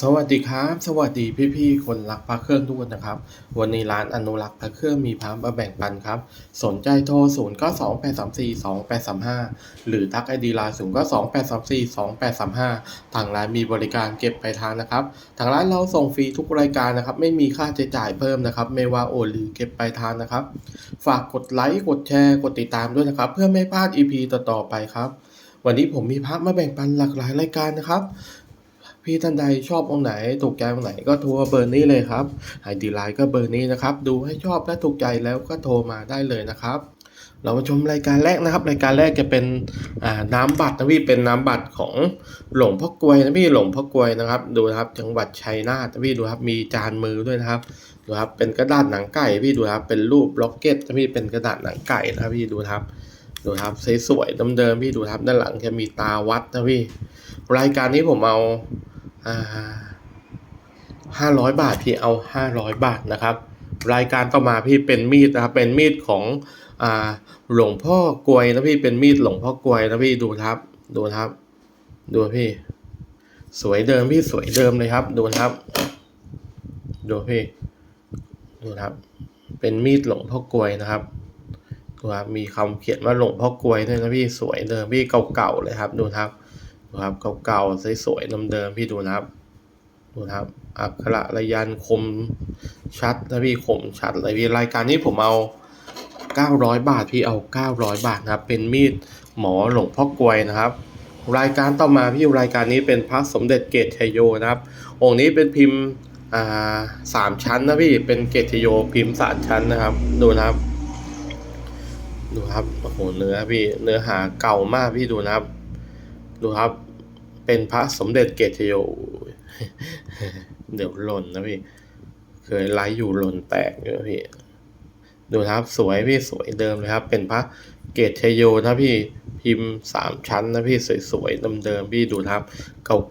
สวัสดีครับ สวัสดีพี่ๆคนรักพระเครื่องทุกคนนะครับ วันนี้ร้านอนุรักษ์พระเครื่องมีพระมาแบ่งปันครับ สนใจโทร 0 9 2 8 3 4 2 8 3 5 หรือทักไอดีไลน์0 9 2 8 3 4 2 8 3 5 ทางร้านมีบริการเก็บปลายทางนะครับ ทางร้านเราส่งฟรีทุกรายการนะครับ ไม่มีค่าใช้จ่ายเพิ่มนะครับ ไม่ว่าโอนหรือเก็บปลายทางนะครับ ฝากกดไลค์กดแชร์กดติดตามด้วยนะครับ เพื่อไม่พลาด EP ต่อๆไปครับ วันนี้ผมมีพระมาแบ่งปันหลากหลายรายการนะครับ พี่ท่านใดชอบองไหนถูกใจองไหนก็โทรเบอร์นี้เลยครับไอดีไลน์ก็เบอร์นี้นะครับ ดูให้ชอบและถูกใจแล้วก็โทรมาได้เลยนะครับ เรามาชมรายการแรกนะครับ รายการแรกจะเป็นน้ำบัตรนะพี่เป็นน้ำบัตรของหลวงพ่อกลวยนะพี่หลวงพ่อกลวยนะครับ ดูนะครับจังหวัดชัยนาทนะพี่ดูครับมีจานมือด้วยนะครับดูครับเป็นกระดาษหนังไก่พี่ดูครับเป็นรูปล็อกเก็ตนะพี่เป็นกระดาษหนังไก่นะพี่ดูครับดูครับสวยๆเดิมๆพี่ดูครับด้านหลังจะมีตาวัดนะพี่ รายการนี้ผมเอา ห้าร้อยบาทพี่เอาห้าร้อยบาทนะครับ รายการต่อมาพี่เป็นมีดนะครับเป็นมีดของอ่าหลวงพ่อกลวยนะพี่เป็นมีดหลวงพ่อกลวยนะพี่ดูครับ ดูครับ ดูพี่ สวยเดิมพี่สวยเดิมเลยครับ ดูครับ ดูพี่ดูครับ เป็นมีดหลวงพ่อกลวยนะครับดูครับมีคำเขียนว่าหลวงพ่อกลวยด้วยนะพี่สวยเดิมพี่เก่าๆเลยครับ ดูครับ ครับเก่าๆสวยๆเดิมๆพี่ดูนะครับ ดูนะครับ อักขระระยันคมชัดนะพี่คมชัดเลยพี่รายการนี้ผมเอา 900 บาทพี่เอา 900 บาทนะครับ เป็นมีดหมอหลวงพ่อกลวยนะครับ รายการต่อมาพี่รายการนี้เป็นพระสมเด็จเกตชยโยนะครับ องค์นี้เป็นพิมพ์อ่าสามชั้นนะพี่เป็นเกตชยโยพิมพ์สามชั้นนะครับ ดูนะครับ ดูครับโอ้โหเนื้อพี่เนื้อหาเก่ามากพี่ดูนะครับ ดูครับ เป็นพระสมเด็จเกตโย เดี๋ยวหล่นนะพี่ เคยไลฟ์อยู่หล่นแตกอยู่นะพี่ ดูครับสวยพี่สวยเดิมเลยครับ เป็นพระเกตชโยนะพี่พิมพ์สามชั้นนะพี่สวยๆเดิมๆพี่ดูครับ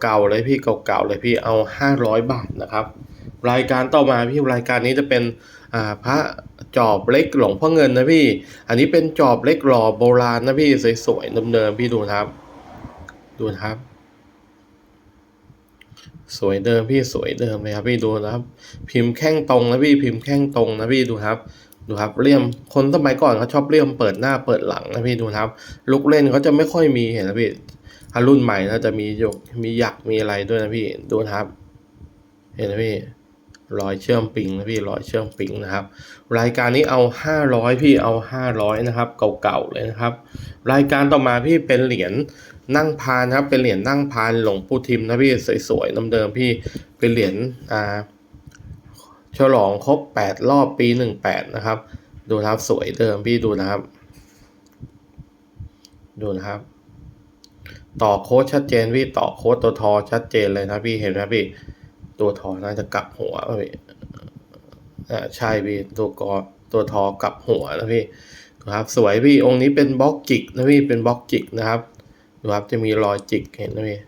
เก่าๆเลยพี่เก่าๆเลยพี่เอาห้าร้อยบาทนะครับ รายการต่อมาพี่รายการนี้จะเป็นอ่าพระจอบเล็กหลวงพ่อเงินนะพี่ อันนี้เป็นจอบเล็กหล่อโบราณนะพี่สวยๆเดิมๆพี่ดูครับ ดูนะครับ สวยเดิมพี่สวยเดิมเลยครับพี่ดูนะครับ พิมพ์แข้งตรงนะพี่พิมพ์แข้งตรงนะพี่ดูครับดูครับเลี่ยมคนสมัยก่อนเขาชอบเลี่ยมเปิดหน้าเปิดหลังนะพี่ดูนะครับ ลูกเล่นเขาจะไม่ค่อยมีเห็นนะพี่ถ้ารุ่นใหม่นะจะมีหยกมีหยักมีอะไรด้วยนะพี่ดูนะครับ เห็นนะพี่รอยเชื่อมปิงนะพี่รอยเชื่อมปิงนะครับ รายการนี้เอา 500 พี่เอา 500 นะครับ เก่าๆเลยนะครับ รายการต่อมาพี่เป็นเหรียญ นั่งพานครับ เป็นเหรียญนั่งพานหลวงปู่ทิมนะพี่สวยๆเดิมๆพี่เป็นเหรียญอ่าฉลองครบ 8 รอบปี 18 นะครับ ดูนะครับสวยเดิมพี่ดูนะครับ ดูนะครับ ต่อโค้ดชัดเจนพี่ต่อโค้ดตัวทอชัดเจนเลยนะพี่เห็นไหมพี่ ตัวทอน่าจะกลับหัวพี่อ่าใช่พี่ตัวกอตัวทอกลับหัวนะพี่นะครับ สวยพี่องค์นี้เป็นบล็อกจิกนะพี่เป็นบล็อกจิกนะครับ ดูครับจะมีรอยจิกเห็นนะพี่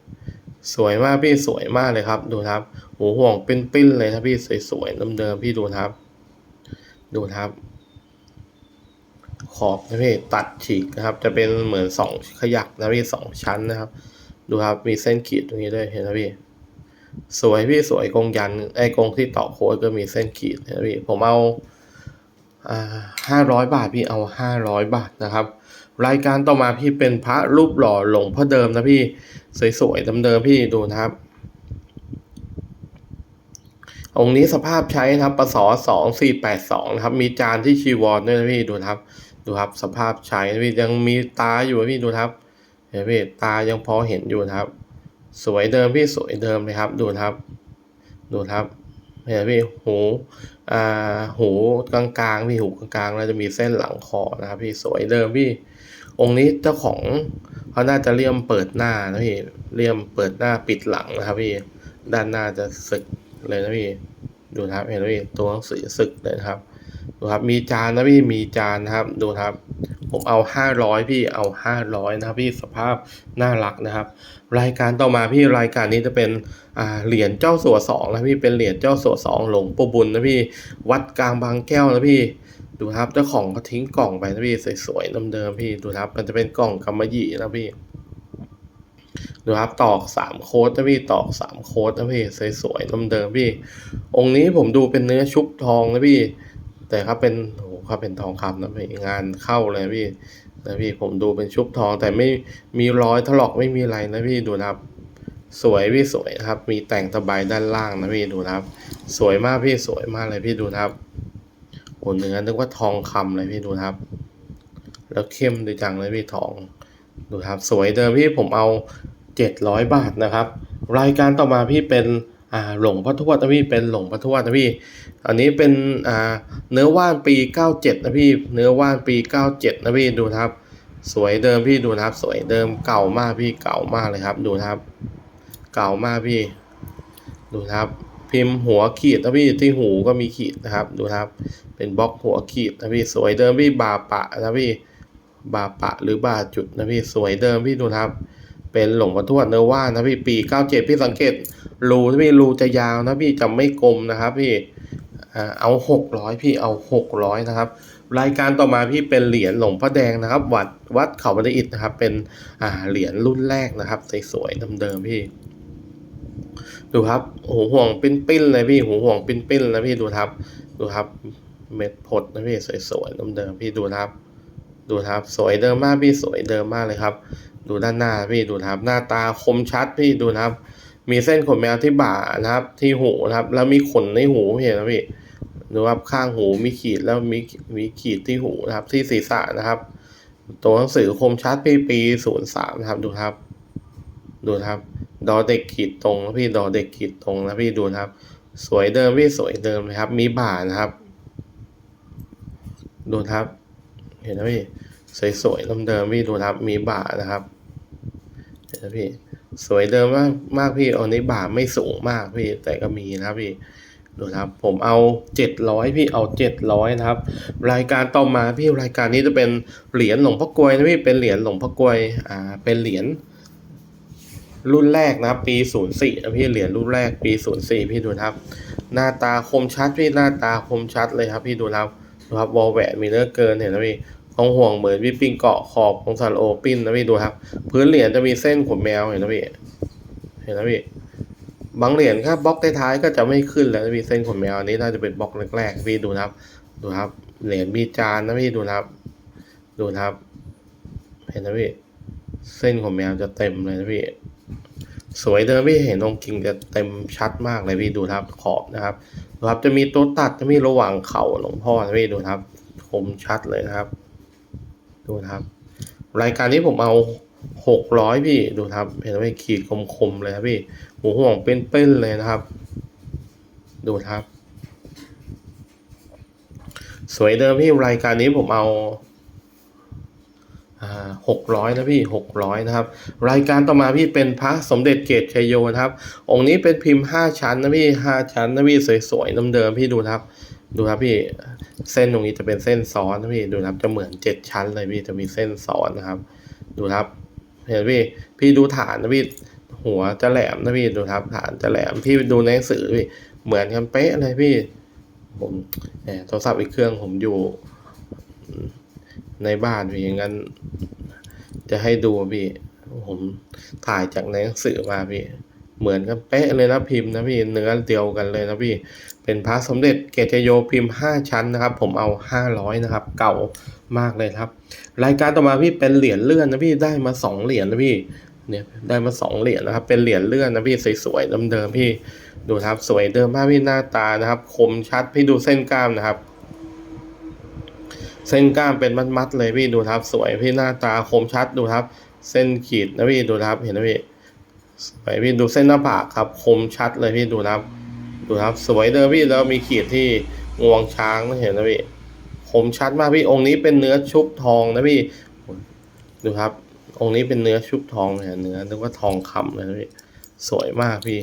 สวยมากพี่สวยมากเลยครับ ดูครับหูห่วงเป็นปิ้นๆเลยนะพี่สวยๆเดิมๆพี่ดูครับ ดูครับ ขอบนะพี่ตัดฉีกนะครับ จะเป็นเหมือนสองขยักนะพี่สองชั้นนะครับ ดูครับมีเส้นขีดตรงนี้ด้วยเห็นไหมพี่สวยพี่สวยกงยันไอ้กงที่ต่อโค้ดก็มีเส้นขีดนะพี่ผมเอาอ่าห้าร้อยบาทพี่เอาห้าร้อยบาทนะครับ รายการต่อมาพี่เป็นพระรูปหล่อหลวงพ่อเดิมนะพี่สวยๆเดิมๆพี่ดูนะครับ องค์นี้สภาพใช้นะครับปศสองสี่แปดสองนะครับ มีจานที่ชีวรด้วยนะพี่ดูครับ ดูครับ สภาพใช้นะพี่ยังมีตาอยู่นะพี่ดูครับเห็นพี่ตายังพอเห็นอยู่นะครับ สวยเดิมพี่สวยเดิมเลยครับ ดูครับ ดูครับเห็นพี่หูอ่าหูกลางๆพี่หูกลางๆแล้วจะมีเส้นหลังคอนะครับ พี่สวยเดิมพี่ องค์นี้เจ้าของเขาน่าจะเลี่ยมเปิดหน้านะพี่เลี่ยมเปิดหน้าปิดหลังนะครับพี่ด้านหน้าจะสึกเลยนะพี่ดูครับเห็นไหมพี่ตัวหนังสือสึกเลยครับดูครับมีจานนะพี่มีจานนะครับดูครับ ผมเอาห้าร้อยพี่เอาห้าร้อยนะครับพี่สภาพน่ารักนะครับ รายการต่อมาพี่รายการนี้จะเป็นเหรียญเจ้าสัวสองนะพี่เป็นเหรียญเจ้าสัวสองหลวงปู่บุญนะพี่วัดกลางบางแก้วนะพี่ ดูครับเจ้าของก็ทิ้งกล่องไปนะพี่สวยๆเดิมๆพี่ดูครับ มันจะเป็นกล่องกำมะหยี่นะพี่ดูครับตอกสามโค้ดนะพี่ตอกสามโค้ดนะพี่สวยๆเดิมๆพี่ องค์นี้ผมดูเป็นเนื้อชุบทองนะพี่ แต่ครับเป็นโอ้โหครับเป็นทองคำนะพี่งานเข้าเลยพี่นะพี่ผมดูเป็นชุบทองแต่ไม่มีรอยถลอกไม่มีอะไรนะพี่ดูครับ สวยพี่สวยครับ มีแต่งตะไบด้านล่างนะพี่ดูครับ สวยมากพี่สวยมากเลยพี่ดูครับ โอ้เนื้อนึกว่าทองคำเลยพี่ดูครับ แล้วเข้มดีจังเลยพี่ทอง ดูครับ สวยเดิมพี่ผมเอาเจ็ดร้อยบาทนะครับ รายการต่อมาพี่เป็นอ่าหลงพระทวดนะพี่เป็นหลงพระทวดนะพี่ อันนี้เป็นอ่าเนื้อว่านปี97นะพี่ เนื้อว่านปี97นะพี่ดูครับ สวยเดิมพี่ดูครับ สวยเดิมเก่ามากพี่เก่ามากเลยครับ ดูครับ เก่ามากพี่ ดูครับ พิมพ์หัวขีดนะพี่ที่หูก็มีขีดนะครับดูครับ เป็นบล็อกหัวขีดนะพี่สวยเดิมพี่บาปะนะพี่บาปะหรือบาจุดนะพี่สวยเดิมพี่ดูครับ เป็นหลวงพ่อทวดเนื้อว่านะพี่ปี97พี่สังเกตรูนะพี่รูจะยาวนะพี่จะไม่กลมนะครับพี่อ่าเอา 600 พี่เอา 600 นะครับ รายการต่อมาพี่เป็นเหรียญหลวงพ่อแดงนะครับ วัดวัดเขาบันไดอิฐนะครับ เป็นเหรียญรุ่นแรกนะครับสวยๆเดิมๆพี่ ดูครับหูห่วงปิ้นๆเลยพี่หูห่วงปิ้นๆแล้วพี่ดูครับ ดูครับ เม็ดผดนะพี่สวยๆเดิมๆพี่ดูครับ ดูครับ สวยเดิมมากพี่สวยเดิมมากเลยครับ ดูด้านหน้าพี่ดูครับ หน้าตาคมชัดพี่ดูครับ มีเส้นขนแมวที่บ่านะครับ ที่หูนะครับ แล้วมีขนในหูเห็นไหมพี่ดูครับข้างหูมีขีดแล้วมีมีขีดที่หูนะครับ ที่ศีรษะนะครับ ตัวหนังสือคมชัดปีปีศูนย์สามนะครับดูครับ ดูครับ ดอเด็กขีดตรงนะพี่ดอเด็กขีดตรงนะพี่ดูนะครับ สวยเดิมพี่สวยเดิมเลยครับ มีบ่านะครับ ดูครับ เห็นไหมพี่สวยๆเดิมๆพี่ดูครับ มีบ่านะครับ เห็นไหมพี่สวยเดิมมากมากพี่อันนี้บ่าไม่สูงมากพี่แต่ก็มีนะพี่ดูครับ ผมเอาเจ็ดร้อยพี่เอาเจ็ดร้อยนะครับ รายการต่อมาพี่รายการนี้จะเป็นเหรียญหลวงพ่อกลวยนะพี่เป็นเหรียญหลวงพ่อกลวยอ่าเป็นเหรียญ รุ่นแรกนะครับ ปีศูนย์สี่นะพี่เหรียญรุ่นแรกปีศูนย์สี่พี่ดูนะครับ หน้าตาคมชัดพี่หน้าตาคมชัดเลยครับ พี่ดูนะครับดูครับวอลแหวนมีเนื้อเกินเห็นไหมพี่ต้องห่วงเหมือนวิปปิ้งเกาะขอบของซาโอปิ้นนะพี่ดูครับ พื้นเหรียญจะมีเส้นขนแมวเห็นไหมพี่เห็นไหมพี่บางเหรียญครับบล็อกท้ายๆก็จะไม่ขึ้นแล้วนะพี่เส้นขนแมวอันนี้น่าจะเป็นบล็อกแรกๆพี่ดูนะครับ ดูครับ เหรียญมีจานนะพี่ดูนะครับ ดูนะครับ เห็นไหมพี่เส้นขนแมวจะเต็มเลยนะพี่ สวยเดิมพี่เห็นองค์จริงจะเต็มชัดมากเลยพี่ดูครับขอบนะครับดูครับจะมีตัวตัดจะมีระหว่างเข่าหลวงพ่อนะพี่ดูครับ คมชัดเลยนะครับ ดูครับ รายการนี้ผมเอาหกร้อยพี่ดูครับ เห็นไหมขีดคมๆเลยครับพี่หูห่วงเป็นๆเลยนะครับ ดูครับ สวยเดิมพี่รายการนี้ผมเอา หกร้อยนะพี่หกร้อยนะครับ รายการต่อมาพี่เป็นพระสมเด็จเกตชัยโยนะครับ องค์นี้เป็นพิมพ์ห้าชั้นนะพี่ห้าชั้นนะพี่สวยๆน้ำเดิมพี่ดูครับ ดูครับพี่เส้นตรงนี้จะเป็นเส้นซ้อนนะพี่ดูครับจะเหมือนเจ็ดชั้นเลยพี่จะมีเส้นซ้อนนะครับ ดูครับเห็นพี่พี่ดูฐานนะพี่หัวจะแหลมนะพี่ดูครับฐานจะแหลมพี่ดูในหนังสือพี่เหมือนกันเป๊ะเลยพี่ผมโทรศัพท์อีกเครื่องผมอยู่ ในบ้านพี่อย่างนั้น จะให้ดูพี่ผมถ่ายจากในหนังสือมาพี่ เหมือนกันเป๊ะเลยนะพิมพ์นะพี่เนื้อเดียวกันเลยนะพี่ เป็นพระสมเด็จเกตโยพิมพ์ห้าชั้นนะครับ ผมเอาห้าร้อยนะครับ เก่ามากเลยครับ รายการต่อมาพี่เป็นเหรียญเลื่อนนะพี่ได้มาสองเหรียญนะพี่เนี่ยได้มาสองเหรียญนะครับ เป็นเหรียญเลื่อนนะพี่สวยๆเดิมๆพี่ดูครับสวยเดิมมากพี่หน้าตานะครับ คมชัดพี่ดูเส้นกล้ามนะครับ เส้นกล้ามเป็นมัดๆเลยพี่ดูครับ สวยพี่หน้าตาคมชัดดูครับ เส้นขีดนะพี่ดูครับเห็นนะพี่สวยพี่ดูเส้นหน้าผากครับ คมชัดเลยพี่ดูครับ ดูครับ สวยเดิมพี่แล้วมีขีดที่งวงช้างเห็นนะพี่คมชัดมากพี่องค์นี้เป็นเนื้อชุบทองนะพี่ดูครับ องค์นี้เป็นเนื้อชุบทองเลยเนื้อนึกว่าทองคำเลยนะพี่สวยมากพี่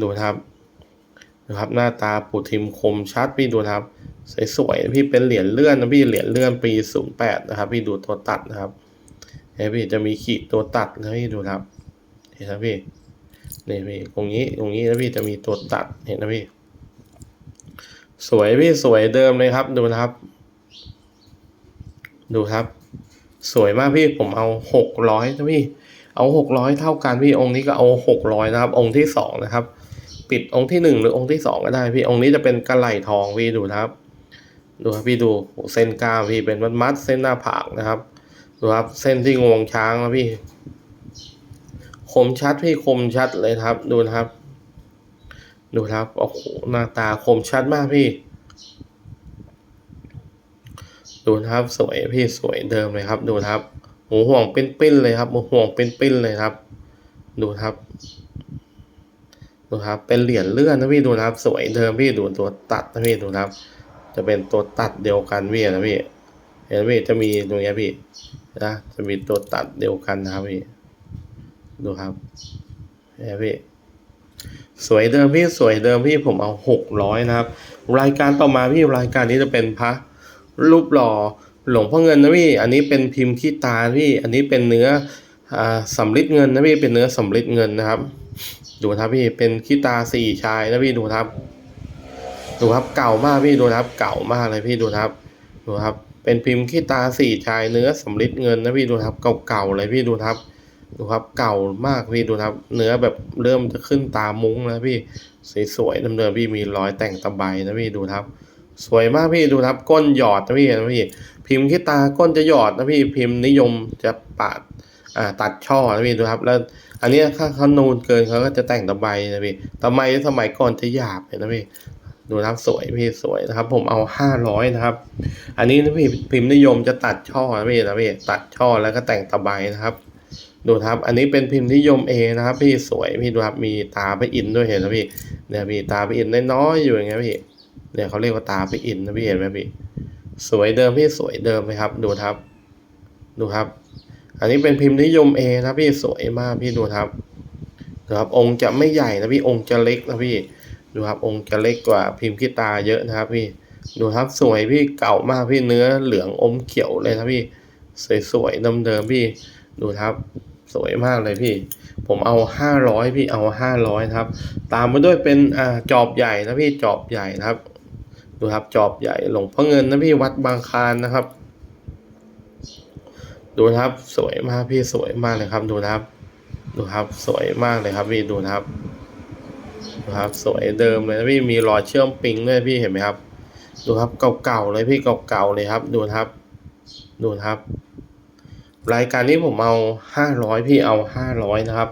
ดูครับดูครับหน้าตาปูทิมคมชัดพี่ดูครับ สวยๆพี่เป็นเหรียญเลื่อนนะพี่เหรียญเลื่อนปีศูนย์แปดนะครับ พี่ดูตัวตัดนะครับเห็นพี่จะมีขีดตัวตัดนะพี่ดูครับเห็นไหมพี่นี่พี่ตรงนี้ตรงนี้นะพี่จะมีตัวตัดเห็นนะพี่ สวยพี่สวยเดิมเลยครับดูนะครับ ดูครับ สวยมากพี่ผมเอาหกร้อยนะพี่เอาหกร้อยเท่ากันพี่องค์นี้ก็เอาหกร้อยนะครับ องค์ที่สองนะครับ ปิดองค์ที่หนึ่งหรือองค์ที่สองก็ได้พี่องค์นี้จะเป็นกระไหล่ทองพี่ดูนะครับ ดูครับพี่ดูโหเส้นกล้ามพี่เป็นมัดมัดเส้นหน้าผากนะครับดูครับเส้นที่งวงช้างนะพี่ คมชัดพี่คมชัดเลยครับ ดูนะครับ ดูครับโอ้โหหน้าตาคมชัดมากพี่ ดูนะครับสวยพี่สวยเดิมเลยครับ ดูนะครับหูห่วงเป็นปิ้นๆเลยครับหูห่วงเป็นปิ้นๆเลยครับ ดูครับดูครับ เป็นเหรียญเลื่อนนะพี่ดูนะครับ สวยเดิมพี่ดูตัวตัดนะพี่ดูครับ จะเป็นตัวตัดเดียวกันพี่นะพี่เห็นพี่จะมีตรงนี้พี่นะจะมีตัวตัดเดียวกันนะครับพี่ดูครับเห็นพี่สวยเดิมพี่สวยเดิมพี่ผมเอาหกร้อยนะครับ รายการต่อมาพี่รายการนี้จะเป็นพระรูปหล่อหลวงพ่อเงินนะพี่ อันนี้เป็นพิมพ์ขี้ตาพี่อันนี้เป็นเนื้ออ่าสำริดเงินนะพี่เป็นเนื้อสำริดเงินนะครับ ดูนะครับพี่เป็นขี้ตาสี่ชายนะพี่ดูนะครับ ดูครับเก่ามากพี่ดูนะครับ เก่ามากเลยพี่ดูนะครับดูครับ เป็นพิมพ์ขี้ตาสี่ชายเนื้อสำริดเงินนะพี่ดูนะครับ เก่าๆเลยพี่ดูนะครับดูครับเก่ามากพี่ดูนะครับ เนื้อแบบเริ่มจะขึ้นตามุ้งแล้วพี่สวยๆเดิมๆพี่มีรอยแต่งตะไบนะพี่ดูนะครับ สวยมากพี่ดูนะครับ ก้นหยอดนะพี่นะพี่ พิมพ์ขี้ตาก้นจะหยอดนะพี่พิมพ์นิยมจะปาดอ่าตัดช่อนะพี่ดูครับ แล้ว อันนี้ถ้าเขานูนเกินเขาก็จะแต่งตะไบนะพี่ตะไบสมัยก่อนจะหยาบเห็นนะพี่ ดูนะครับสวยพี่สวยนะครับ ผมเอาห้าร้อยนะครับ อันนี้พี่พิมพ์นิยมจะตัดช่อนะพี่นะพี่ตัดช่อแล้วก็แต่งตะไบนะครับ ดูครับ อันนี้เป็นพิมพ์นิยมเอนะครับ พี่สวยพี่ดูครับมีตาพระอินด้วยเห็นนะพี่เนี่ยมีตาพระอินน้อยๆอยู่อย่างเงี้ยพี่เนี่ยเขาเรียกว่าตาพระอินนะพี่เห็นไหมพี่สวยเดิมพี่สวยเดิมไหมครับ ดูครับ ดูครับ อันนี้เป็นพิมพ์นิยมเอนะพี่สวยมากพี่ดูครับดูครับองค์จะไม่ใหญ่นะพี่องค์จะเล็กนะพี่ ดูครับองค์จะเล็กกว่าพิมพ์ขี้ตาเยอะนะครับพี่ดูครับสวยพี่เก่ามากพี่เนื้อเหลืองอมเขียวเลยนะพี่สวยๆเดิมๆพี่ดูครับสวยมากเลยพี่ ผมเอาห้าร้อยพี่เอาห้าร้อยครับ ตามมาด้วยเป็นอ่าจอบใหญ่นะพี่จอบใหญ่นะครับ ดูครับจอบใหญ่หลวงพ่อเงินนะพี่วัดบางคานนะครับ ดูครับสวยมากพี่สวยมากเลยครับ ดูครับ ดูครับสวยมากเลยครับพี่ดูครับ ดูครับสวยเดิมเลยพี่มีรอยเชื่อมปิงด้วยพี่เห็นไหมครับ ดูครับเก่าๆเลยพี่เก่าๆเลยครับ ดูครับ ดูครับ รายการนี้ผมเอาห้าร้อยพี่เอาห้าร้อยนะครับ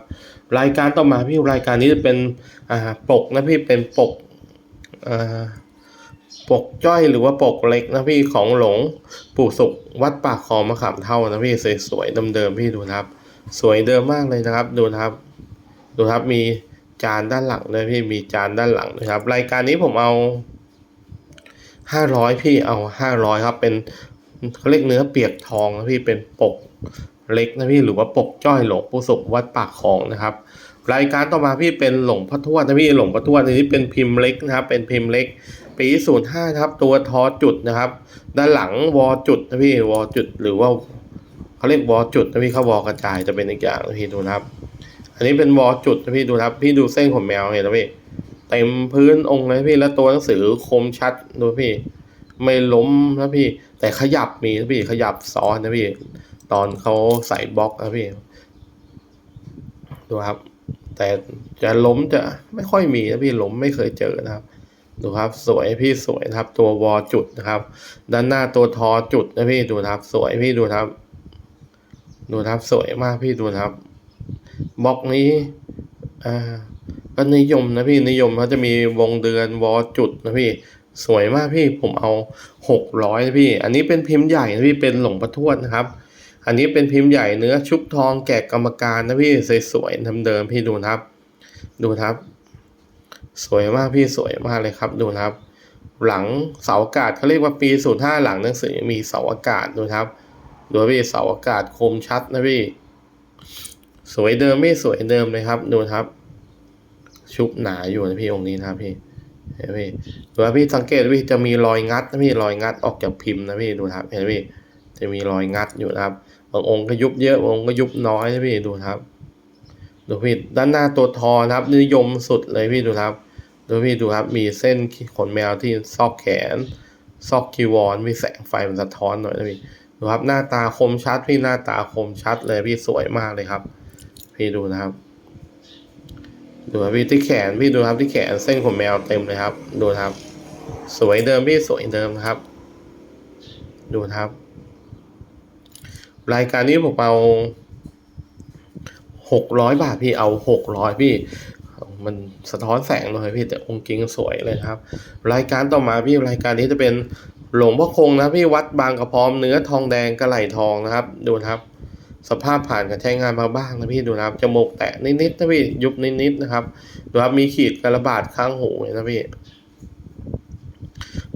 รายการต่อมาพี่รายการนี้จะเป็นอ่าปกนะพี่เป็นปกอ่าปกจ้อยหรือว่าปกเล็กนะพี่ของหลวงปู่สุขวัดปากคลองมะขามเท่านะพี่สวยๆเดิมๆพี่ดูนะครับ สวยเดิมมากเลยนะครับ ดูนะครับ ดูครับมี จานด้านหลังเลยพี่มีจานด้านหลังนะครับ รายการนี้ผมเอาห้าร้อยพี่เอาห้าร้อยครับ เป็นเขาเรียกเนื้อเปียกทองนะพี่เป็นปกเล็กนะพี่หรือว่าปกจ้อยหลวงปู่สุขวัดปากคลองนะครับ รายการต่อมาพี่เป็นหลงพ่อทวดนะพี่หลงพ่อทวดอันนี้เป็นพิมพ์เล็กนะครับ เป็นพิมพ์เล็ก ปีศูนย์ห้าครับ ตัวทอจุดนะครับ ด้านหลังวอจุดนะพี่วอจุดหรือว่าเขาเรียกวอจุดนะพี่เขาวอกระจายจะเป็นอีกอย่างนะพี่ดูนะครับ อันนี้เป็นวอจุดนะพี่ดูนะครับ พี่ดูเส้นขนแมวเห็นไหมพี่เต็มพื้นองค์เลยพี่แล้วตัวหนังสือคมชัดดูพี่ ไม่ล้มนะพี่ แต่ขยับมีนะพี่ขยับซ้อนนะพี่ ตอนเขาใส่บล็อกนะพี่ดูครับ แต่จะล้มจะไม่ค่อยมีนะพี่ล้มไม่เคยเจอนะครับดูครับสวยพี่สวยนะครับ ตัววอจุดนะครับ ด้านหน้าตัวทอจุดนะพี่ดูครับ สวยพี่ดูครับ ดูครับสวยมากพี่ดูครับ บล็อกนี้อ่าก็นิยมนะพี่นิยมเขาจะมีวงเดือนวอจุดนะพี่สวยมากพี่ผมเอาหกร้อยนะพี่ อันนี้เป็นพิมพ์ใหญ่นะพี่เป็นหลวงพ่อทวดนะครับ อันนี้เป็นพิมพ์ใหญ่เนื้อชุบทองแกะกรรมการนะพี่สวยๆเดิมๆพี่ดูนะครับ ดูครับ สวยมากพี่สวยมากเลยครับดูนะครับ หลังเสาอากาศเขาเรียกว่าปีศูนย์ห้าหลังหนังสือมีเสาอากาศดูครับดูพี่เสาอากาศคมชัดนะพี่ สวยเดิมไม่สวยเดิมเลยครับดูครับ ชุบหนาอยู่นะพี่องค์นี้นะครับพี่เห็นไหมพี่ดูว่าพี่สังเกตพี่จะมีรอยงัดนะพี่รอยงัดออกจากพิมพ์นะพี่ดูครับเห็นไหมพี่จะมีรอยงัดอยู่นะครับบางองค์ก็ยุบเยอะบางองค์ก็ยุบน้อยนะพี่ดูครับดูพี่ด้านหน้าตัวทอนะครับ นิยมสุดเลยพี่ดูครับดูพี่ดูครับมีเส้นขนแมวที่ซอกแขน ซอกกีวรมีแสงไฟมันสะท้อนหน่อยนะพี่ดูครับหน้าตาคมชัดพี่หน้าตาคมชัดเลยพี่สวยมากเลยครับ พี่ดูนะครับ ดูครับพี่ที่แขนพี่ดูครับที่แขนเส้นขนแมวเต็มเลยครับ ดูครับ สวยเดิมพี่สวยเดิมครับ ดูครับ รายการนี้ผมเอาหกร้อยบาทพี่เอาหกร้อยพี่ มันสะท้อนแสงเลยพี่แต่องค์จริงสวยเลยครับ รายการต่อมาพี่รายการนี้จะเป็นหลวงพ่อคงนะพี่วัดบางกระพร้อมเนื้อทองแดงกระไหลทองนะครับ ดูนะครับ สภาพผ่านการใช้งานมาบ้างนะพี่ดูนะครับจมูกแตะนิดๆนะพี่ยุบนิดๆนะครับดูครับมีขีดกระบาดข้างหูเลยนะพี่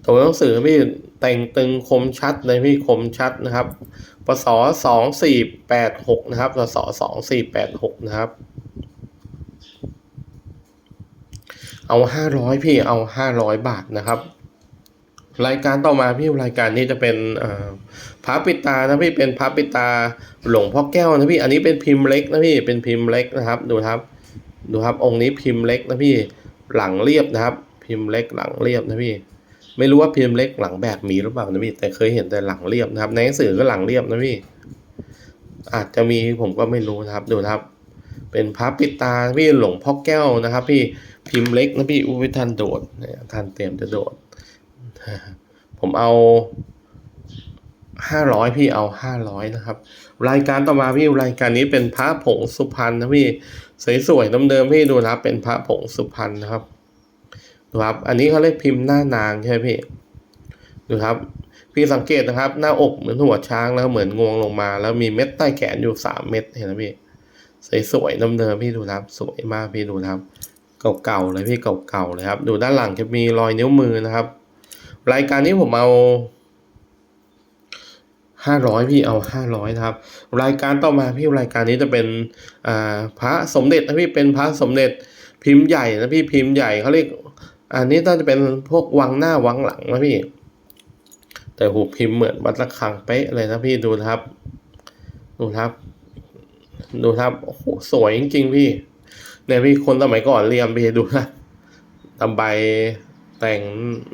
ตัวหนังสือพี่แต่งตึงคมชัดเลยพี่คมชัดนะครับปศสองสี่แปดหกนะครับปศสองสี่แปดหกนะครับ เอาห้าร้อยพี่เอาห้าร้อยบาทนะครับ รายการต่อมาพี่รายการนี้จะเป็นพระปิตานะพี่เป็นพระปิตาหลวงพ่อแก้วนะพี่อันนี้เป็นพิมพ์เล็กนะพี่เป็นพิมพ์เล็กนะครับ ดูครับ ดูครับองค์นี้พิมพ์เล็กนะพี่หลังเรียบนะครับ พิมพ์เล็กหลังเรียบนะพี่ ไม่รู้ว่าพิมพ์เล็กหลังแบบมีหรือเปล่านะพี่แต่เคยเห็นแต่หลังเรียบนะครับ ในหนังสือก็หลังเรียบนะพี่ อาจจะมีผมก็ไม่รู้นะครับ ดูครับ เป็นพระปิตาพี่หลวงพ่อแก้วนะครับ พี่พิมพ์เล็กนะพี่อุ้ยท่านโดดเนี่ยท่านเตรียมจะโดด ผมเอาห้าร้อยพี่เอาห้าร้อยนะครับ รายการต่อมาพี่รายการนี้เป็นพระผงสุพรรณนะพี่สวยๆเดิมๆพี่ดูนะเป็นพระผงสุพรรณนะครับดูครับ อันนี้เขาเรียกพิมพ์หน้านางใช่ไหมพี่ดูครับ พี่สังเกตนะครับ หน้าอกเหมือนหัวช้างแล้วเหมือนงวงลงมา แล้วมีเม็ดใต้แขนอยู่สามเม็ดเห็นไหมพี่สวยๆเดิมๆพี่ดูนะครับสวยมากพี่ดูนะครับ เก่าๆเลยพี่เก่าๆเลยครับ ดูด้านหลังจะมีรอยนิ้วมือนะครับ รายการนี้ผมเอาห้าร้อยพี่เอาห้าร้อยนะครับ รายการต่อมาพี่รายการนี้จะเป็นอ่าพระสมเด็จนะพี่เป็นพระสมเด็จพิมพ์ใหญ่นะพี่พิมพ์ใหญ่เขาเรียกอันนี้น่าจะเป็นพวกวังหน้าวังหลังนะพี่ แต่หูพิมพ์เหมือนวัดระฆังเป๊ะเลยนะพี่ดูครับ ดูครับ ดูครับโอ้โหสวยจริงๆพี่เนี่ยพี่คนสมัยก่อนเรียมพี่ดูนะทำใบ แต่ง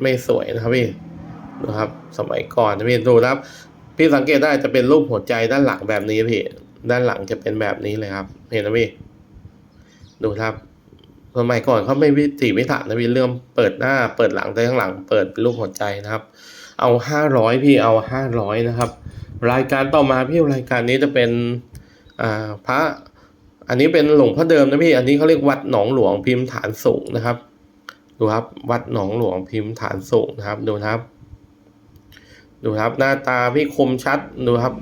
ไม่สวยนะครับพี่ดูครับ สมัยก่อนนะพี่ดูนะครับ พี่สังเกตได้จะเป็นรูปหัวใจด้านหลังแบบนี้พี่ด้านหลังจะเป็นแบบนี้เลยครับ เห็นไหมพี่ดูครับสมัยก่อนเขาไม่วิถีพิถันนะพี่เรื่องเปิดหน้าเปิดหลังแต่ข้างหลังเปิดเป็นรูปหัวใจนะครับ เอาห้าร้อยพี่เอาห้าร้อยนะครับ รายการต่อมาพี่รายการนี้จะเป็นอ่าพระอันนี้เป็นหลวงพ่อเดิมนะพี่ อันนี้เขาเรียกวัดหนองหลวงพิมพ์ฐานสูงนะครับ ดูครับวัดหนองหลวงพิมพ์ฐานสูงนะครับดูครับ ดูครับหน้าตาพี่คมชัดดูครับ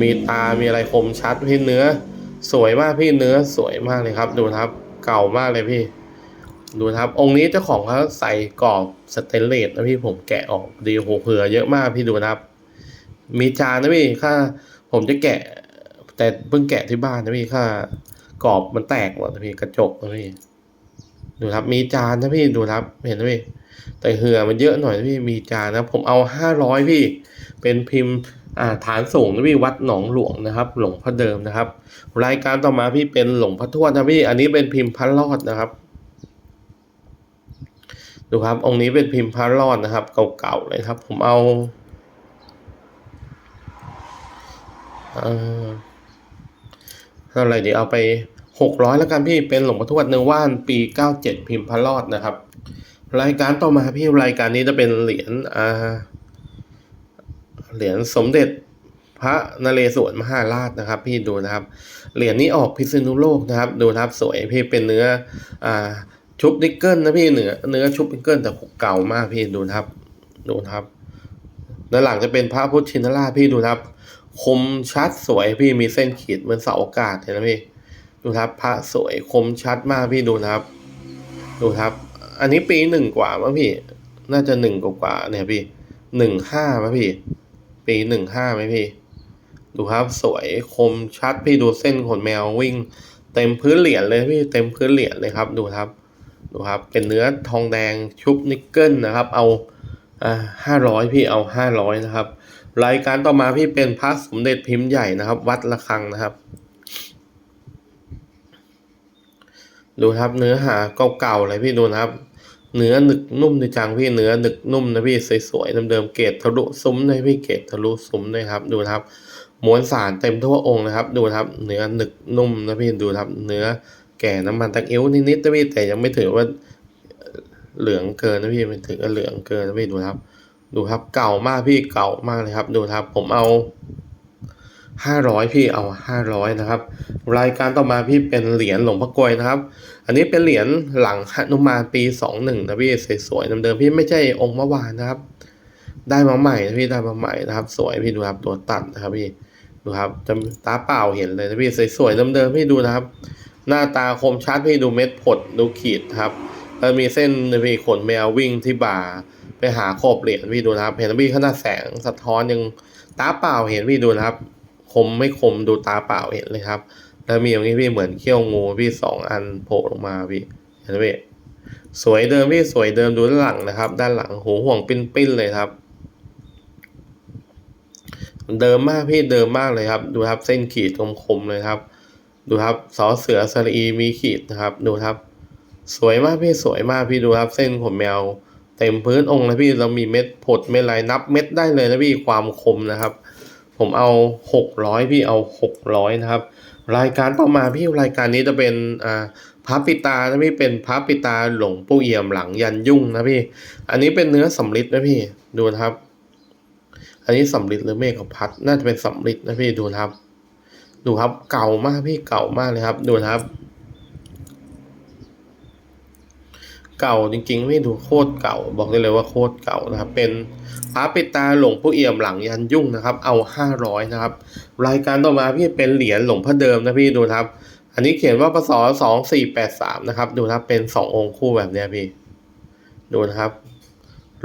มีตามีอะไรคมชัดพี่เนื้อ สวยมากพี่เนื้อสวยมากเลยครับ ดูครับเก่ามากเลยพี่ ดูครับองค์นี้เจ้าของเขาใส่กรอบสเตนเลสนะพี่ผมแกะออกดีโหเผื่อเยอะมากพี่ดูนะครับ มีจานนะพี่ค่าผมจะแกะ แต่เพิ่งแกะที่บ้านนะพี่ค่ากรอบมันแตกหมดนะพี่กระจกนะพี่ ดูครับมีจานนะพี่ดูครับเห็นไหมพี่แต่เหือมันเยอะหน่อยนะพี่มีจานนะผมเอาห้าร้อยพี่ เป็นพิมพ์อ่าฐานสูงนะพี่วัดหนองหลวงนะครับ หลวงพ่อเดิมนะครับ รายการต่อมาพี่เป็นหลวงพ่อทวดนะพี่ อันนี้เป็นพิมพ์พระรอดนะครับ ดูครับองค์นี้เป็นพิมพ์พระรอดนะครับ เก่าๆเลยครับ ผมเอาเอ่อเท่าไรดีเอาไป หกร้อยแล้วกันพี่เป็นหลวงพ่อทวดเนื้อว่านปีเก้าเจ็ดพิมพ์พระรอดนะครับ รายการต่อมาพี่รายการนี้จะเป็นเหรียญอ่าเหรียญสมเด็จพระนเรศวรมหาราชนะครับ พี่ดูนะครับ เหรียญนี้ออกพิษณุโลกนะครับ ดูนะครับสวยพี่เป็นเนื้ออ่าชุบนิกเกิลนะพี่เนื้อเนื้อชุบนิกเกิลแต่เก่ามากพี่ดูนะครับ ดูนะครับด้านหลังจะเป็นพระพุทธชินราชพี่ดูนะครับ คมชัดสวยพี่มีเส้นขีดเหมือนเสาอากาศเห็นไหมพี่ ดูครับพระสวยคมชัดมากพี่ดูครับ ดูครับ อันนี้ปีหนึ่งกว่ามั้งพี่ น่าจะหนึ่งกว่าเนี่ยพี่หนึ่งห้ามั้งพี่ ปีหนึ่งห้าไหมพี่ ดูครับสวยคมชัดพี่ดูเส้นขนแมววิ่ง เต็มพื้นเหรียญเลยพี่เต็มพื้นเหรียญเลยครับ ดูครับดูครับ เป็นเนื้อทองแดงชุบนิกเกิลนะครับ เอาอ่าห้าร้อยพี่เอาห้าร้อยนะครับ รายการต่อมาพี่เป็นพระสมเด็จพิมพ์ใหญ่นะครับ วัดระฆังนะครับ ดูครับเนื้อหาเก่าๆเลยพี่ดูนะครับ เนื้อหนึกนุ่มในจังพี่เนื้อหนึกนุ่มนะพี่สวยๆเดิมๆเกรดทะลุซุ้มเลยพี่เกรดทะลุซุ้มเลยครับ ดูครับม้วนสารเต็มทั่วองค์นะครับ ดูครับเนื้อหนึกนุ่มนะพี่ดูครับ เนื้อแก่น้ำมันตะเอวนิดๆนะพี่แต่ยังไม่ถือว่าเหลืองเกินนะพี่ไม่ถึงกับเหลืองเกินนะพี่ดูครับ ดูครับเก่ามากพี่เก่ามากเลยครับ ดูครับ ผมเอา ห้าร้อยพี่เอาห้าร้อยนะครับ รายการต่อมาพี่เป็นเหรียญหลวงพ่อกลวยนะครับ อันนี้เป็นเหรียญหลังหนุมานปีสองหนึ่งนะพี่สวยๆเดิมๆพี่ไม่ใช่องค์เมื่อวานนะครับ ได้มาใหม่นะพี่ได้มาใหม่นะครับ สวยพี่ดูครับตัวตัดนะครับพี่ดูครับจะตาเปล่าเห็นเลยนะพี่สวยๆเดิมๆพี่ดูนะครับ หน้าตาคมชัดพี่ดูเม็ดผดดูขีดครับแล้วมีเส้นนะพี่ขนแมววิ่งที่บ่าไปหาโคบเหรียญพี่ดูนะครับ เห็นไหมพี่ขนาดแสงสะท้อนยังตาเปล่าเห็นพี่ดูนะครับ คมไม่คมดูตาเปล่าเห็นเลยครับ แล้วมีอย่างนี้พี่เหมือนเขี้ยวงูพี่สองอันโผล่ลงมาพี่เห็นไหมพี่สวยเดิมพี่สวยเดิมดูด้านหลังนะครับ ด้านหลังหูห่วงปิ้นๆเลยครับเดิมมากพี่เดิมมากเลยครับ ดูครับเส้นขีดคมๆเลยครับ ดูครับสอเสือสรีมีขีดนะครับ ดูครับ สวยมากพี่สวยมากพี่ดูครับเส้นขนแมว เต็มพื้นองค์นะพี่เรามีเม็ดผดเม็ดลายนับเม็ดได้เลยนะพี่ความคมนะครับ ผมเอาหกร้อยพี่เอาหกร้อยนะครับ รายการต่อมาพี่รายการนี้จะเป็นอ่าพระปิตานะพี่เป็นพระปิตาหลวงปู่เอี่ยมหลังยันยุ่งนะพี่ อันนี้เป็นเนื้อสำลิดนะพี่ดูนะครับ อันนี้สำลิดหรือเมฆพัดน่าจะเป็นสำลิดนะพี่ดูนะครับ ดูครับเก่ามากพี่เก่ามากเลยครับ ดูนะครับ เก่าจริงๆ ไม่ดูโคตรเก่า บอกได้เลยว่าโคตรเก่านะครับ เป็นพระปิดตาหลวงปู่เอี่ยมหลังยันยุ่งนะครับ เอาห้าร้อยนะครับ รายการต่อมาพี่เป็นเหรียญหลวงพ่อเดิมนะพี่ดูครับ อันนี้เขียนว่าปศสองสี่แปดสามนะครับ ดูครับเป็นสององค์คู่แบบเนี้ยพี่ ดูนะครับ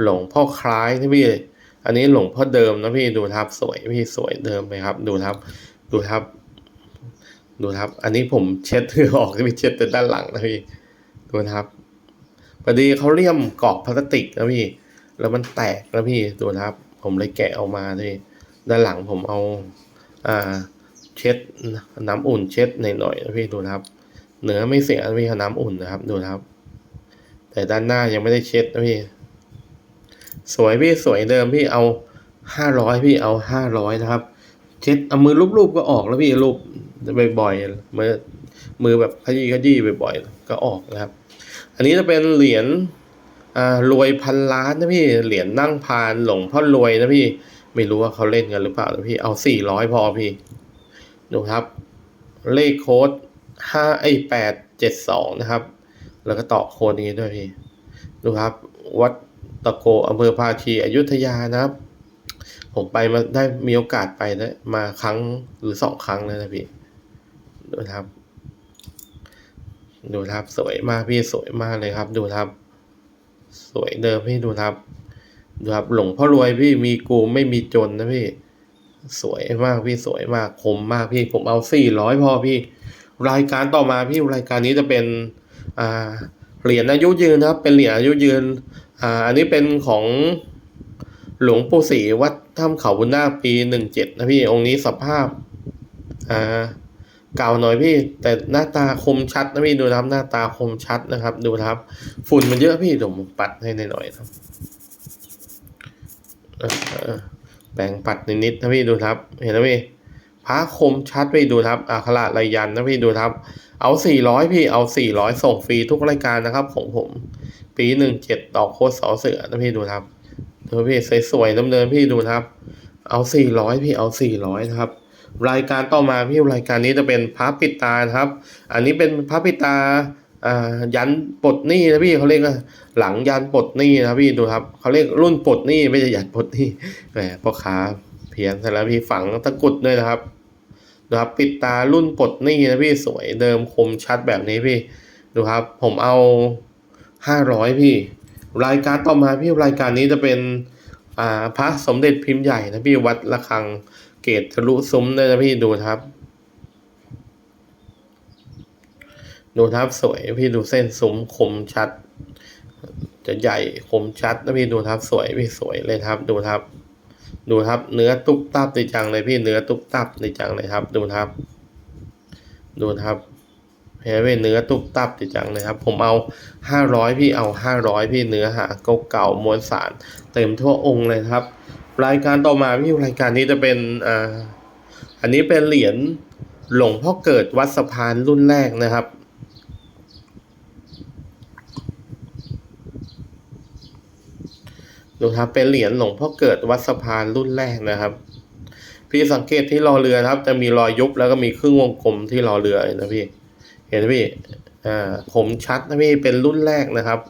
หลวงพ่อคล้ายนะพี่ อันนี้หลวงพ่อเดิมนะพี่ดูครับสวยพี่สวยเดิมไหมครับ ดูครับ ดูครับ ดูครับ อันนี้ผมเช็ดเธอออกที่พี่เช็ดแต่ด้านหลังนะพี่ ดูนะครับ พอดีเขาเลี่ยมเกาะพลาสติกนะพี่ แล้วมันแตกนะพี่ดูนะครับ ผมเลยแกะออกมาที่ด้านหลังผมเอาอ่าเช็ดน้ำอุ่นเช็ดหน่อยๆนะพี่ดูนะครับเนื้อไม่เสียนะพี่น้ำอุ่นนะครับดูนะครับ แต่ด้านหน้ายังไม่ได้เช็ดนะพี่ สวยพี่สวยเดิมพี่เอาห้าร้อยพี่เอาห้าร้อยนะครับ เช็ดเอามือรูปๆก็ออกแล้วพี่รูปบ่อยๆมือมือแบบขยี้ขยี้บ่อยๆก็ออกนะครับ อันนี้จะเป็นเหรียญรวยพันล้านนะพี่ เหรียญนั่งพานหลงพ่อรวยนะพี่ ไม่รู้ว่าเขาเล่นกันหรือเปล่านะพี่ เอาสี่ร้อยพอพี่ ดูครับ เลขโค้ดห้าไอแปดเจ็ดสองนะครับ แล้วก็ต่อโค้ดนี้ด้วยพี่ ดูครับ วัดตะโกอำเภอภาชีอยุธยานะครับ ผมไปมาได้มีโอกาสไปได้มาครั้งหรือสองครั้งแล้วนะพี่ดูนะครับ ดูครับสวยมากพี่สวยมากเลยครับ ดูครับ สวยเดิมพี่ดูครับ ดูครับหลวงพ่อรวยพี่มีกูไม่มีจนนะพี่ สวยมากพี่สวยมากคมมากพี่ผมเอาสี่ร้อยพอพี่ รายการต่อมาพี่รายการนี้จะเป็นอ่าเหรียญอายุยืนนะครับ เป็นเหรียญอายุยืนอ่าอันนี้เป็นของหลวงปู่ศรีวัดถ้ำเขาบุญนาคปีหนึ่งเจ็ดนะพี่องค์นี้สภาพอ่า เก่าหน่อยพี่ แต่หน้าตาคมชัดนะพี่ดูครับหน้าตาคมชัดนะครับ ดูครับ ฝุ่นมันเยอะพี่เดี๋ยวผมปัดให้หน่อยนะครับแบ่งปัดนิดๆนะพี่ดูครับ เห็นไหมพี่พระคมชัดพี่ดูครับอัคระลายยันนะพี่ดูครับ เอาสี่ร้อยพี่เอาสี่ร้อยส่งฟรีทุกรายการนะครับของผม ปีหนึ่งเจ็ดต่อโคตรสอเสือนะพี่ดูครับดูพี่สวยๆดำเนินพี่ดูครับ เอาสี่ร้อยพี่เอาสี่ร้อยนะครับ รายการต่อมาพี่รายการนี้จะเป็นพระปิดตาครับ อันนี้เป็นพระปิดตาอ่ายันปลดหนี้นะพี่เขาเรียกว่าหลังยันปลดหนี้นะพี่ดูครับเขาเรียกรุ่นปลดหนี้ไม่ใช่ยันปลดหนี้แหมพ่อค้าเพี้ยนซะแล้วพี่ฝังตะกุดด้วยนะครับนะครับปิดตารุ่นปลดหนี้นะพี่สวยเดิมคมชัดแบบนี้พี่ ดูครับ ผมเอาห้าร้อยพี่ รายการต่อมาพี่รายการนี้จะเป็นอ่าพระสมเด็จพิมพ์ใหญ่นะพี่วัดระฆัง เกตทะลุซุ้มเลยนะพี่ดูนะครับ ดูนะครับสวยพี่ดูเส้นซุ้มคมชัด จะใหญ่คมชัดนะพี่ดูนะครับสวยพี่สวยเลยครับ ดูนะครับ ดูครับ เนื้อตุ๊บตับในจังเลยพี่เนื้อตุ๊บตับในจังเลยครับ ดูนะครับ ดูนะครับเห็นเนื้อตุ๊บตับในจังเลยครับ ผมเอาห้าร้อยพี่เอาห้าร้อยพี่เนื้อหาเก่าๆมวลสาร เต็มทั่วองค์เลยครับ รายการต่อมาพี่รายการนี้จะเป็นอ่าอันนี้เป็นเหรียญหลวงพ่อเกิดวัดสะพานรุ่นแรกนะครับ ดูครับเป็นเหรียญหลวงพ่อเกิดวัดสะพานรุ่นแรกนะครับ พี่สังเกตที่รอเรือครับ จะมีรอยยุบแล้วก็มีครึ่งวงกลมที่รอเรือนะพี่ เห็นไหมพี่อ่าผมชัดนะพี่เป็นรุ่นแรกนะครับ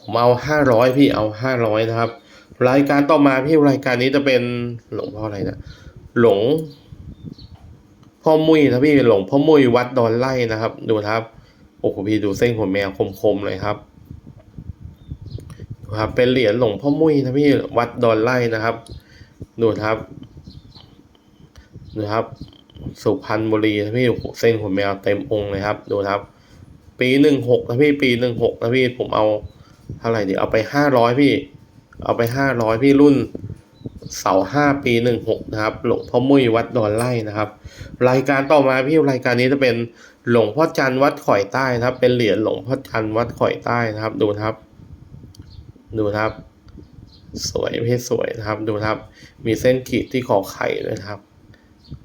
ผมเอาห้าร้อยพี่เอาห้าร้อยนะครับ รายการต่อมาพี่รายการนี้จะเป็นหลวงพ่ออะไรนะหลวงพ่อมุ้ยนะพี่หลวงพ่อมุ้ยวัดดอนไล่นะครับ ดูครับโอ้โหพี่ดูเส้นขนแมวคมๆเลยครับครับ เป็นเหรียญหลวงพ่อมุ้ยนะพี่วัดดอนไล่นะครับ ดูครับดูครับ สุพรรณบุรีนะพี่โอ้โหเส้นขนแมวเต็มองค์เลยครับ ดูครับ ปีหนึ่งหกนะพี่ปีหนึ่งหกนะพี่ผมเอาเท่าไหร่ดีเอาไปห้าร้อยพี่ เอาไปห้าร้อยพี่รุ่นเสาห้าปีหนึ่งหกนะครับ หลวงพ่อมุ้ยวัดดอนไล่นะครับ รายการต่อมาพี่รายการนี้จะเป็นหลวงพ่อจันทร์วัดข่อยใต้นะครับ เป็นเหรียญหลวงพ่อจันทร์วัดข่อยใต้นะครับ ดูครับ ดูครับ สวยพี่สวยนะครับ ดูครับ มีเส้นขีดที่ขอไข่ด้วยครับ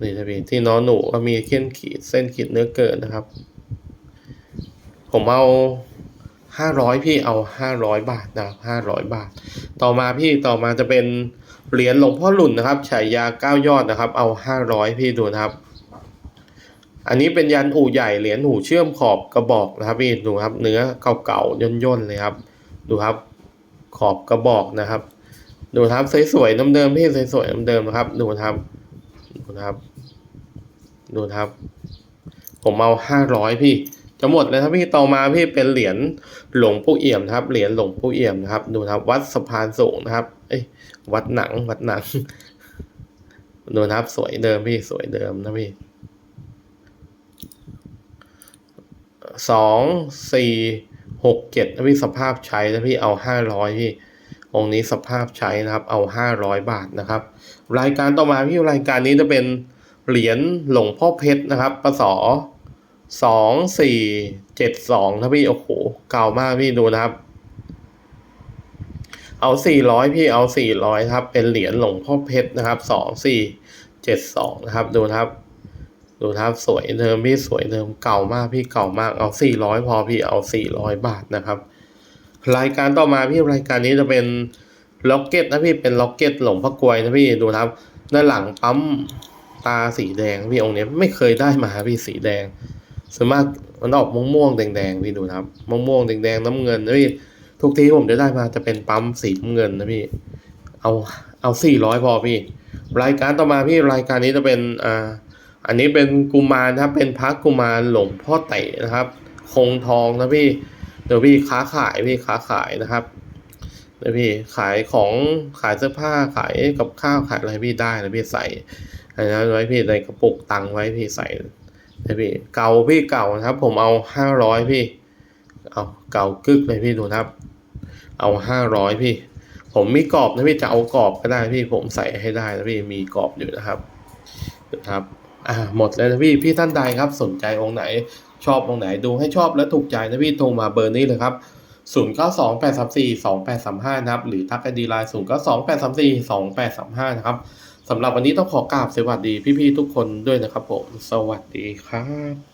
นี่จะมีที่น้อหนูก็มีเส้นขีดเส้นขีดเนื้อเกินนะครับ ผมเอา ห้าร้อยพี่เอาห้าร้อยบาทนะครับห้าร้อยบาท ต่อมาพี่ต่อมาจะเป็นเหรียญหลวงพ่อหลุนนะครับฉายาเก้ายอดนะครับ เอาห้าร้อยพี่ดูนะครับ อันนี้เป็นยันอู่ใหญ่เหรียญหูเชื่อมขอบกระบอกนะครับพี่ดูครับ เนื้อเก่าๆย่นๆเลยครับ ดูครับ ขอบกระบอกนะครับ ดูครับสวยๆเดิมๆพี่สวยๆเดิมๆนะครับ ดูครับดูครับ ดูครับ ผมเอาห้าร้อยพี่ จะหมดเลยครับพี่ต่อมาพี่เป็นเหรียญหลวงปู่เอี่ยมนะครับ เหรียญหลวงปู่เอี่ยมนะครับ ดูนะครับ วัดสะพานสูงนะครับ เอ้ยวัดหนัง วัดหนังดูนะครับ สวยเดิมพี่สวยเดิมนะพี่สองสี่หกเจ็ดนะพี่สภาพใช้นะพี่เอาห้าร้อยพี่องค์นี้สภาพใช้นะครับ เอาห้าร้อยบาทนะครับ รายการต่อมาพี่รายการนี้จะเป็นเหรียญหลวงพ่อเพชรนะครับปศ สองสี่เจ็ดสองนะพี่ โอ้โห เก่ามากพี่ดูนะครับ เอาสี่ร้อยพี่เอาสี่ร้อยครับ เป็นเหรียญหลวงพ่อเพชรนะครับสองสี่เจ็ดสองนะครับ ดูนะครับ ดูนะครับสวยเดิมพี่สวยเดิมเก่ามากพี่เก่ามากเอาสี่ร้อยพอพี่เอาสี่ร้อยบาทนะครับ รายการต่อมาพี่รายการนี้จะเป็นล็อกเก็ตนะพี่เป็นล็อกเก็ตหลวงพ่อกลวยนะพี่ดูนะครับด้านหลังปั๊มตาสีแดงพี่องค์นี้ไม่เคยได้มาพี่สีแดง ส่วนมากมันออกม่วงม่วงๆแดงๆพี่ดูนะครับม่วงม่วงๆแดงๆน้ำเงินนะพี่ทุกทีผมจะได้มาจะเป็นปั๊มสีน้ำเงินนะพี่ เอาเอาสี่ร้อยพอพี่ รายการต่อมาพี่รายการนี้จะเป็นอ่าอันนี้เป็นกุมารนะครับ เป็นพระกุมารหลวงพ่อเต๋นะครับ คงทองนะพี่เดี๋ยวพี่ค้าขายพี่ค้าขายนะครับเดี๋ยวพี่ขายของขายเสื้อผ้าขายกับข้าวขายอะไรพี่ได้นะพี่ใส่อันนั้นไว้พี่ในกระปุกตังค์ไว้พี่ใส่ นะพี่เก่าพี่เก่านะครับ ผมเอาห้าร้อยพี่เอาเก่ากึกเลยพี่ดูนะครับ เอาห้าร้อยพี่ ผมมีกรอบนะพี่จะเอากรอบก็ได้พี่ผมใส่ให้ได้นะพี่มีกรอบอยู่นะครับนะครับอ่าหมดแล้วนะพี่พี่ท่านใดครับสนใจองค์ไหนชอบองค์ไหนดูให้ชอบและถูกใจนะพี่โทรมาเบอร์นี้เลยครับ0 9 2 8 3 4 2 8 3 5นะครับหรือทักไอดีไลน์0 9 2 8 3 4 2 8 3 5นะครับ สำหรับวันนี้ต้องขอกราบสวัสดีพี่ๆทุกคนด้วยนะครับผม สวัสดีครับ